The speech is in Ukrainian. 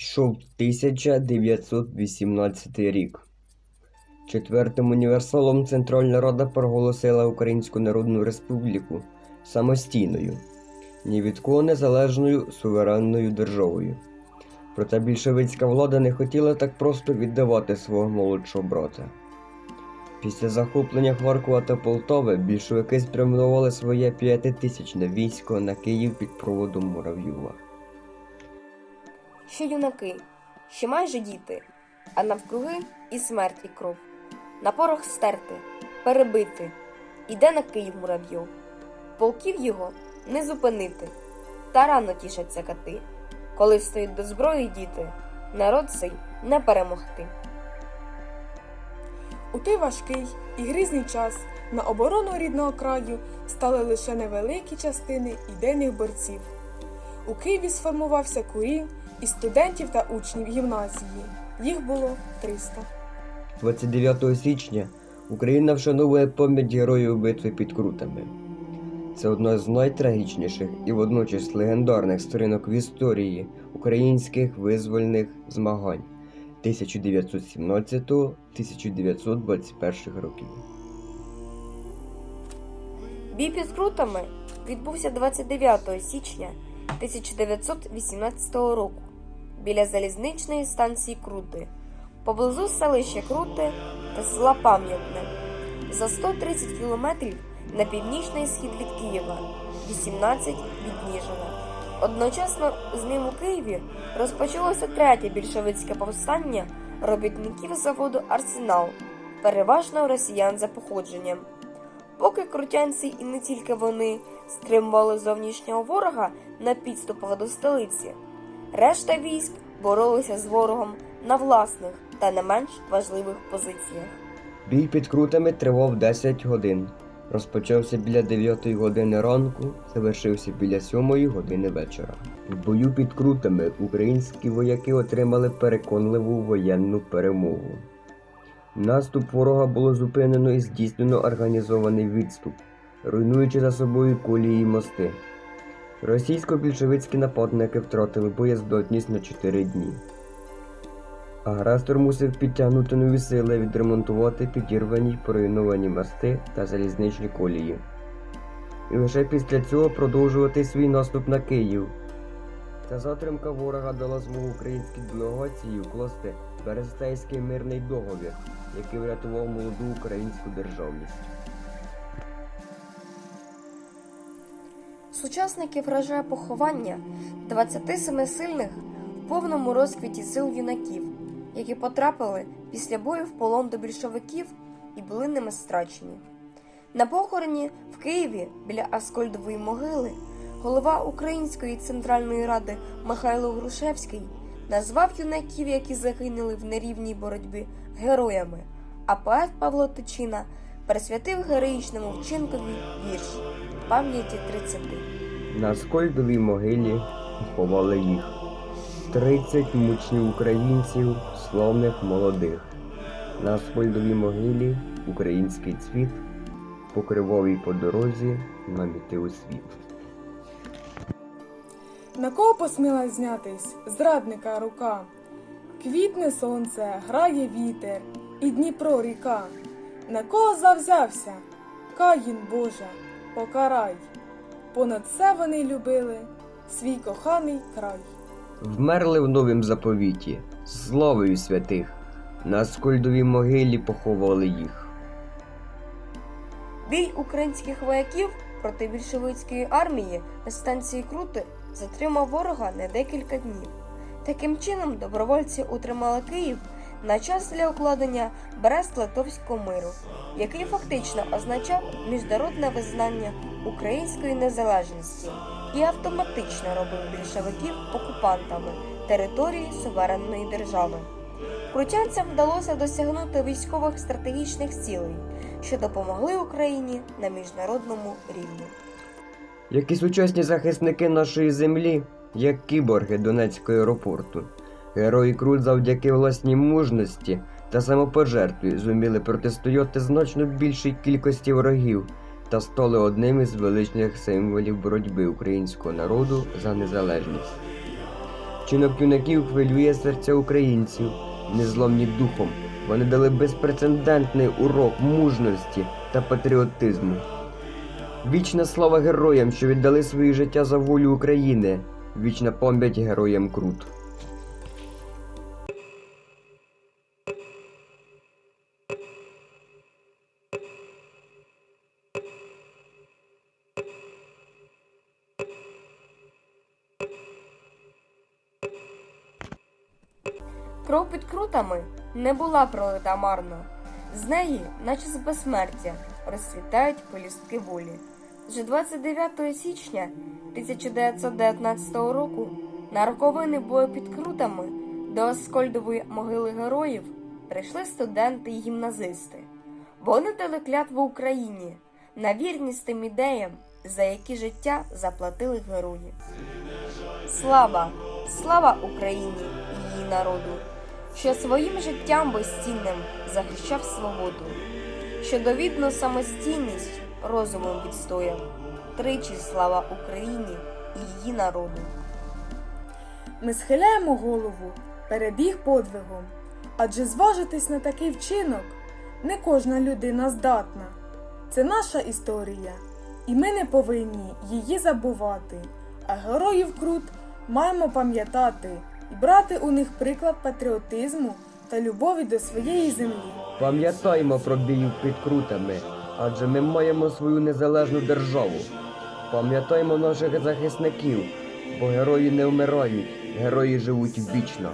Йшов 1918 рік. Четвертим універсалом Центральна Рада проголосила Українську Народну Республіку самостійною, ні від кого незалежною суверенною державою. Проте більшовицька влада не хотіла так просто віддавати свого молодшого брата. Після захоплення Харкова та Полтави більшовики спрямували своє п'ятитисячне військо на Київ під проводом Муравйова. Ще юнаки, ще майже діти, а навкруги і смерть, і кров. На порох стерти, перебити, іде на Київ муравйов. Полків його не зупинити, та рано тішаться кати. Коли встають до зброї діти, народ цей не перемогти. У той важкий і грізний час на оборону рідного краю стали лише невеликі частини ідейних борців. У Києві сформувався курінь із студентів та учнів гімназії. Їх було 300. 29 січня Україна вшановує пам'ять героїв битви під Крутами. Це одна з найтрагічніших і водночас легендарних сторінок в історії українських визвольних змагань 1917-1921 років. Бій під крутами відбувся 29 січня 1918 року біля залізничної станції Крути, поблизу селища Крути та села Пам'ятне, за 130 кілометрів на північний схід від Києва, 18 від Ніжина. Одночасно з ним у Києві розпочалося третє більшовицьке повстання робітників заводу Арсенал, переважно росіян за походженням. Поки крутянці і не тільки вони стримували зовнішнього ворога на підступах до столиці, решта військ боролися з ворогом на власних та не менш важливих позиціях. Бій під Крутами тривав 10 годин. Розпочався біля 9 години ранку, завершився біля 7 години вечора. В бою під Крутами українські вояки отримали переконливу воєнну перемогу. Наступ ворога було зупинено і здійснено організований відступ, руйнуючи за собою колії й мости. Російсько-більшовицькі нападники втратили боєздатність на 4 дні. Агресор мусив підтягнути нові сили, відремонтувати підірвані поруйновані мости та залізничні колії. І лише після цього продовжувати свій наступ на Київ. Ця затримка ворога дала змогу українській делегації укласти Берестейський мирний договір, який врятував молоду українську державність. Сучасників вражає поховання 27 сильних в повному розквіті сил юнаків, які потрапили після бою в полон до більшовиків і були ними страчені. На похороні в Києві біля Аскольдової могили голова Української центральної ради Михайло Грушевський назвав юнаків, які загинули в нерівній боротьбі, героями, а поет Павло Тичина присвятив героїчному вчинкові вірш пам'яті 30. На Скольдовій могилі поховали їх. 30 мучнів українців, славних молодих. На Скольдовій могилі український цвіт, покривовий по дорозі наміти у світ. На кого посміла знятись зрадника рука? Квітне сонце, грає вітер, і Дніпро ріка. На кого завзявся? Каїн Боже, покарай. Понад все вони любили свій коханий край. Вмерли в новім заповіті, славою святих, на Скольдовій могилі поховали їх. Бій українських вояків проти більшовицької армії на станції Крути затримав ворога на декілька днів. Таким чином, добровольці утримали Київ на час для укладення Брест-Литовського миру, який фактично означав міжнародне визнання української незалежності і автоматично робив більшовиків окупантами території суверенної держави. Крутянцям вдалося досягнути військових стратегічних цілей, що допомогли Україні на міжнародному рівні. Як і сучасні захисники нашої землі, як кіборги Донецького аеропорту, герої Крут завдяки власній мужності та самопожертві зуміли протистояти значно більшій кількості ворогів та стали одним із величних символів боротьби українського народу за незалежність. Вчинок юнаків хвилює серця українців, незломні духом. Вони дали безпрецедентний урок мужності та патріотизму. Вічна слава героям, що віддали свої життя за волю України. Вічна пам'ять героям Крут. Кров під крутами не була пролита марно. З неї, наче з безсмертя, розцвітають полюстки волі. Вже 29 січня 1919 року на роковини бою під крутами до Аскольдової могили героїв прийшли студенти і гімназисти. Вони дали клятву Україні на вірність тим ідеям, за які життя заплатили герої. Слава, слава Україні її народу, що своїм життям безцінним захищав свободу, що довідну самостійність розумом відстояв. Тричі слава Україні і її народу. Ми схиляємо голову перед їх подвигом, адже зважитись на такий вчинок не кожна людина здатна. Це наша історія, і ми не повинні її забувати. А героїв Крут маємо пам'ятати і брати у них приклад патріотизму та любові до своєї землі. Пам'ятаймо про бій під крутами, адже ми маємо свою незалежну державу. Пам'ятаймо наших захисників, бо герої не вмирають, герої живуть вічно.